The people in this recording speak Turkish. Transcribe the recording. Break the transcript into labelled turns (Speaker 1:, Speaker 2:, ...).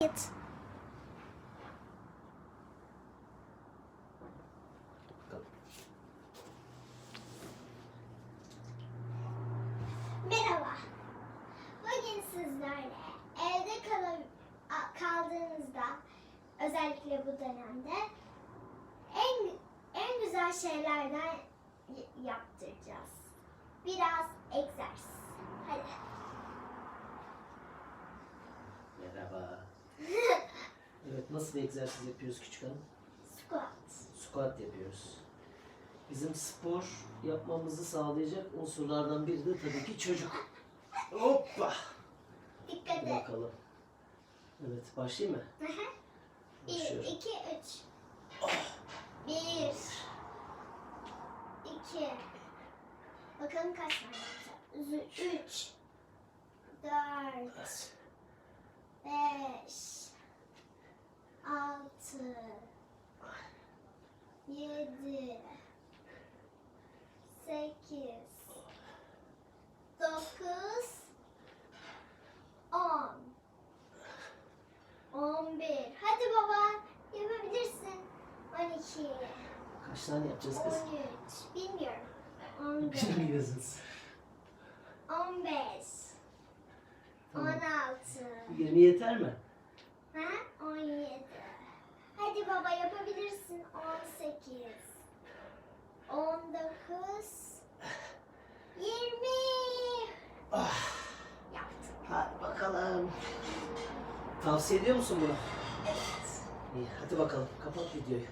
Speaker 1: Git. Merhaba. Bugün sizlerle evde kal kaldığınızda özellikle bu dönemde en en güzel şeylerden yaptıracağız. Biraz egzersiz. Hadi.
Speaker 2: Merhaba. Evet nasıl bir egzersiz yapıyoruz küçük hanım?
Speaker 1: Squat.
Speaker 2: Squat yapıyoruz. Bizim spor yapmamızı sağlayacak unsurlardan biri de tabii ki çocuk. Hoppa.
Speaker 1: Dikkat et.
Speaker 2: bakalım. Evet başlayayım mı?
Speaker 1: Hı hı. Bir,
Speaker 2: Başlıyorum.
Speaker 1: iki, üç. Bir. iki. Bakalım kaç tane yapacağız. Üç. Dört. Beş. Altı. Yedi. Sekiz. Dokuz. On. On bir. Hadi baba. Yapabilirsin. On iki.
Speaker 2: Kaç tane yapacağız kız?
Speaker 1: On üç. Bilmiyorum. On dört.
Speaker 2: Bilmiyorsunuz.
Speaker 1: On beş. On
Speaker 2: Tamam.
Speaker 1: altı.
Speaker 2: 20 yeter mi?
Speaker 1: Ha? On yedi. Hadi baba yapabilirsin. On sekiz. On dokuz. Yirmi.
Speaker 2: Ah,
Speaker 1: Yaptık.
Speaker 2: hadi bakalım. Tavsiye ediyor musun bunu?
Speaker 1: Evet.
Speaker 2: İyi hadi bakalım kapat videoyu.